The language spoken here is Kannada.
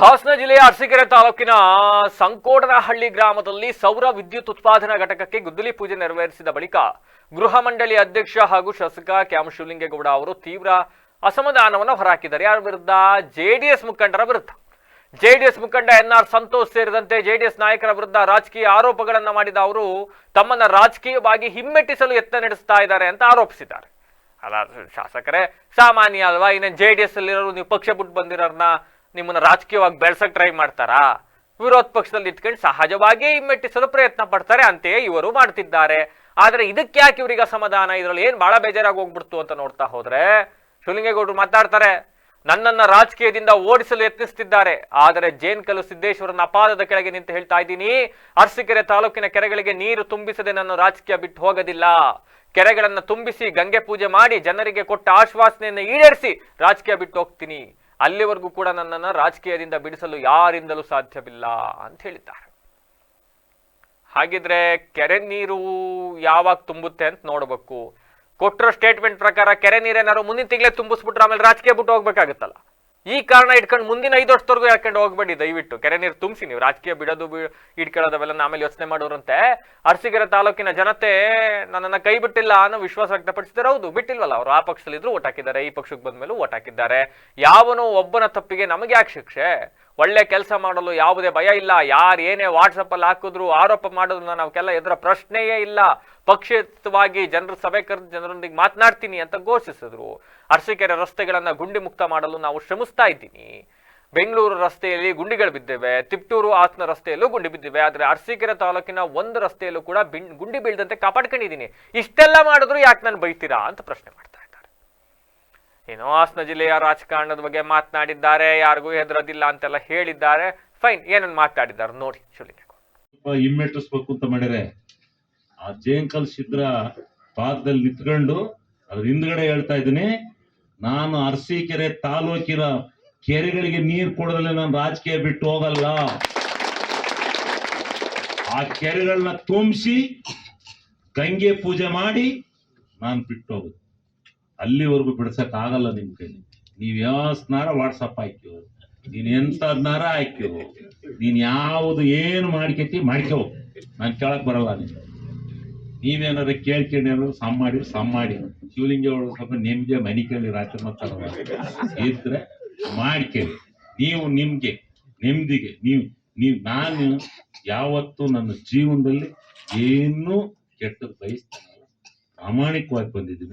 ಹಾಸನ ಜಿಲ್ಲೆಯ ಅರಸೀಕೆರೆ ತಾಲೂಕಿನ ಸಂಕೋಡನಹಳ್ಳಿ ಗ್ರಾಮದಲ್ಲಿ ಸೌರ ವಿದ್ಯುತ್ ಉತ್ಪಾದನಾ ಘಟಕಕ್ಕೆ ಗುದ್ದಲಿ ಪೂಜೆ ನೆರವೇರಿಸಿದ ಬಳಿಕ ಗೃಹ ಮಂಡಳಿ ಅಧ್ಯಕ್ಷ ಹಾಗೂ ಶಾಸಕ ಕ್ಯಾಮ್ ಶಿವಲಿಂಗೇಗೌಡ ಅವರು ತೀವ್ರ ಅಸಮಾಧಾನವನ್ನು ಹೊರಹಾಕಿದ್ದಾರೆ. ಯಾರ ವಿರುದ್ಧ? ಜೆಡಿಎಸ್ ಮುಖಂಡರ ವಿರುದ್ಧ. ಜೆಡಿಎಸ್ ಮುಖಂಡ ಎನ್ ಆರ್ ಸಂತೋಷ್ ಸೇರಿದಂತೆ ಜೆಡಿಎಸ್ ನಾಯಕರ ವಿರುದ್ಧ ರಾಜಕೀಯ ಆರೋಪಗಳನ್ನು ಮಾಡಿದ ಅವರು ತಮ್ಮನ್ನ ರಾಜಕೀಯವಾಗಿ ಹಿಮ್ಮೆಟ್ಟಿಸಲು ಯತ್ನ ನಡೆಸ್ತಾ ಇದ್ದಾರೆ ಅಂತ ಆರೋಪಿಸಿದ್ದಾರೆ. ಅಲ್ಲ, ಶಾಸಕರೇ, ಸಾಮಾನ್ಯ ಅಲ್ವಾ? ಇನ್ನು ಜೆ ಡಿ ಎಸ್ ಅಲ್ಲಿರೋರು ನೀವು ಪಕ್ಷ ಬಿಟ್ಟು ಬಂದಿರೋರ್ನ ನಿಮ್ಮನ್ನ ರಾಜಕೀಯವಾಗಿ ಬೆಳ್ಸಕ್ ಟ್ರೈ ಮಾಡ್ತಾರಾ? ವಿರೋಧ ಪಕ್ಷದಲ್ಲಿ ಇಟ್ಕೊಂಡು ಸಹಜವಾಗಿ ಹಿಮ್ಮೆಟ್ಟಿಸಲು ಪ್ರಯತ್ನ ಪಡ್ತಾರೆ ಅಂತೆಯೇ ಇವರು ಮಾಡ್ತಿದ್ದಾರೆ. ಆದ್ರೆ ಇದಕ್ಕೆ ಯಾಕೆ ಇವರಿಗೆ ಅಸಮಾಧಾನ? ಇದರಲ್ಲಿ ಏನ್ ಬಹಳ ಬೇಜಾರಾಗಿ ಹೋಗ್ಬಿಡ್ತು ಅಂತ ನೋಡ್ತಾ ಹೋದ್ರೆ ಶಿವಲಿಂಗೇಗೌಡರು ಮಾತಾಡ್ತಾರೆ, ನನ್ನನ್ನ ರಾಜಕೀಯದಿಂದ ಓಡಿಸಲು ಯತ್ನಿಸ್ತಿದ್ದಾರೆ. ಆದರೆ ಜೇನ್ಕಲ್ಲು ಸಿದ್ದೇಶ್ವರನ ಅಪಾದದ ಕೆಳಗೆ ನಿಂತು ಹೇಳ್ತಾ ಇದ್ದೀನಿ, ಅರಸೀಕೆರೆ ತಾಲೂಕಿನ ಕೆರೆಗಳಿಗೆ ನೀರು ತುಂಬಿಸದೆ ನಾನು ರಾಜಕೀಯ ಬಿಟ್ಟು ಹೋಗೋದಿಲ್ಲ. ಕೆರೆಗಳನ್ನ ತುಂಬಿಸಿ ಗಂಗೆ ಪೂಜೆ ಮಾಡಿ ಜನರಿಗೆ ಕೊಟ್ಟ ಆಶ್ವಾಸನೆಯನ್ನು ಈಡೇರಿಸಿ ರಾಜಕೀಯ ಬಿಟ್ಟು ಹೋಗ್ತೀನಿ. ಅಲ್ಲಿವರೆಗೂ ಕೂಡ ನನ್ನನ್ನು ರಾಜಕೀಯದಿಂದ ಬಿಡಿಸಲು ಯಾರಿಂದಲೂ ಸಾಧ್ಯವಿಲ್ಲ ಅಂತ ಹೇಳಿದ್ದಾರೆ. ಹಾಗಿದ್ರೆ ಕೆರೆ ನೀರು ಯಾವಾಗ ತುಂಬುತ್ತೆ ಅಂತ ನೋಡ್ಬೇಕು. ಕೊಟ್ಟಿರೋ ಸ್ಟೇಟ್ಮೆಂಟ್ ಪ್ರಕಾರ ಕೆರೆ ನೀರೇನಾದ್ರು ಮುಂದಿನ ತಿಂಗಳೇ ತುಂಬಿಸ್ಬಿಟ್ರೆ ಆಮೇಲೆ ರಾಜಕೀಯ ಬಿಟ್ಟು ಹೋಗ್ಬೇಕಾಗುತ್ತಲ್ಲ. ಈ ಕಾರಣ ಇಟ್ಕೊಂಡು ಮುಂದಿನ ಐದು ವರ್ಷದವರೆಗೂ ಯಾಕೊಂಡು ಹೋಗ್ಬೇಡಿ, ದಯವಿಟ್ಟು. ಕೆರೆ ನೀರು ತುಂಬಿಸಿ ನೀವು. ರಾಜಕೀಯ ಬಿಡೋದು ಬಿ ಇಟ್ಕೊಳ್ಳೋದು ಅವೆಲ್ಲ ಆಮೇಲೆ ಯೋಚನೆ ಮಾಡೋರಂತೆ. ಅರಸೀಕೆರೆ ತಾಲೂಕಿನ ಜನತೆ ನನ್ನನ್ನು ಕೈ ಬಿಟ್ಟಿಲ್ಲ ಅನ್ನೋ ವಿಶ್ವಾಸ ವ್ಯಕ್ತಪಡಿಸಿದ್ದಾರೆ. ಹೌದು, ಬಿಟ್ಟಿಲ್ವಲ್ಲ ಅವರು. ಆ ಪಕ್ಷದಲ್ಲಿದ್ರು ಓಟ್ ಹಾಕಿದ್ದಾರೆ, ಈ ಪಕ್ಷಕ್ಕೆ ಬಂದ್ಮೇಲೂ ಓಟ್ ಹಾಕಿದ್ದಾರೆ. ಯಾವನೋ ಒಬ್ಬನ ತಪ್ಪಿಗೆ ನಮಗೆ ಯಾಕೆ ಶಿಕ್ಷೆ? ಒಳ್ಳೆ ಕೆಲಸ ಮಾಡಲು ಯಾವುದೇ ಭಯ ಇಲ್ಲ. ಯಾರು ಏನೇ ವಾಟ್ಸಪ್ ಅಲ್ಲಿ ಹಾಕಿದ್ರು ಆರೋಪ ಮಾಡೋದ್ರಿಂದ ನಾವಕ್ಕೆಲ್ಲ ಎದುರ ಪ್ರಶ್ನೆಯೇ ಇಲ್ಲ. ಪಕ್ಷಿತವಾಗಿ ಜನರ ಸಭೆ ಕರೆದು ಜನರೊಂದಿಗೆ ಮಾತನಾಡ್ತೀನಿ ಅಂತ ಘೋಷಿಸಿದ್ರು. ಅರಸೀಕೆರೆ ರಸ್ತೆಗಳನ್ನ ಗುಂಡಿ ಮುಕ್ತ ಮಾಡಲು ನಾವು ಶ್ರಮಿಸ್ತಾ ಇದ್ದೀನಿ. ಬೆಂಗಳೂರು ರಸ್ತೆಯಲ್ಲಿ ಗುಂಡಿಗಳು ಬಿದ್ದಿವೆ. ತಿಪ್ಟೂರು ಹಾಸನ ರಸ್ತೆಯಲ್ಲೂ ಗುಂಡಿ ಬಿದ್ದಿವೆ. ಆದ್ರೆ ಅರಸೀಕೆರೆ ತಾಲೂಕಿನ ಒಂದು ರಸ್ತೆಯಲ್ಲೂ ಕೂಡ ಗುಂಡಿ ಬೀಳದಂತೆ ಕಾಪಾಡ್ಕೊಂಡಿದ್ದೀನಿ. ಇಷ್ಟೆಲ್ಲ ಮಾಡಿದ್ರು ಯಾಕೆ ನಾನು ಬೈತೀರಾ ಅಂತ ಪ್ರಶ್ನೆ ಮಾಡ್ತಾ ಇದ್ದಾರೆ ಏನೋ ಹಾಸನ ಜಿಲ್ಲೆಯ ರಾಜಕಾರಣದ ಬಗ್ಗೆ ಮಾತನಾಡಿದ್ದಾರೆ, ಯಾರಿಗೂ ಹೆದರೋದಿಲ್ಲ ಅಂತೆಲ್ಲ ಹೇಳಿದ್ದಾರೆ. ಫೈನ್ ಏನನ್ನು ಮಾತಾಡಿದ್ದಾರೆ ನೋಡಿ ಸ್ವಲ್ಪ ಹಿಮ್ಮೆಟ್ಟಿಸ್ಬೇಕು ಅಂತ ಮಾಡ್ಯಾರೆ ಆ ಜೇಂಕಲ್ ಸಿದ್ರ ಪಾದದಲ್ಲಿ ನಿಂತ್ಕೊಂಡು ಅದ್ರ ಹಿಂದ್ಗಡೆ ಹೇಳ್ತಾ ಇದ್ದೀನಿ, ನಾನು ಅರಸೀಕೆರೆ ತಾಲೂಕಿನ ಕೆರೆಗಳಿಗೆ ನೀರು ಕೊಡೋದ್ರಲ್ಲಿ ನಾನು ರಾಜಕೀಯ ಬಿಟ್ಟು ಹೋಗಲ್ಲ. ಆ ಕೆರೆಗಳನ್ನ ತುಂಬಿಸಿ ಗಂಗೆ ಪೂಜೆ ಮಾಡಿ ನಾನು ಬಿಟ್ಟು ಹೋಗುದು. ಅಲ್ಲಿವರೆಗೂ ಬಿಡ್ಸಕ್ ಆಗಲ್ಲ ನಿಮ್ ಕೈಲಿ ನೀವ್ ಯಾವ ಸ್ನಾರ ವಾಟ್ಸಪ್ ಹಾಕ್ಯೋ, ನೀನ್ ಎಂತದ್ನಾರ ಹಾಕ್ಯೋ, ನೀನ್ ಯಾವುದು ಏನು ಮಾಡ್ಕೈತಿ ಮಾಡ್ಕೋ. ನಾನು ಕೇಳಕ್ ಬರಲ್ಲ ನೀನು ನೀವೇನಾರ ಕೇಳ್ಕೊಂಡೇನಾದ್ರು ಸಮ್ ಮಾಡಿ ಸಮ್ ಮಾಡಿ. ಶಿವಲಿಂಗ ಅವರು ಸ್ವಲ್ಪ ನಿಮ್ಗೆ ಮನಿ ಕೇಳಿ ರಾತ್ರಿ ಮಾತಾಡೋದು ಇದ್ರೆ ಮಾಡ್ಕೇಳಿ. ನೀವು ನಿಮ್ಗೆ, ನೆಮ್ಮದಿಗೆ, ನೀವು ನೀವು, ನಾನು ಯಾವತ್ತೂ ನನ್ನ ಜೀವನದಲ್ಲಿ ಏನೂ ಕೆಟ್ಟದ್ದು ಬಯಸ್ತಾನಲ್ಲ ಪ್ರಾಮಾಣಿಕವಾಗಿ ಬಂದಿದ್ದೀನಿ.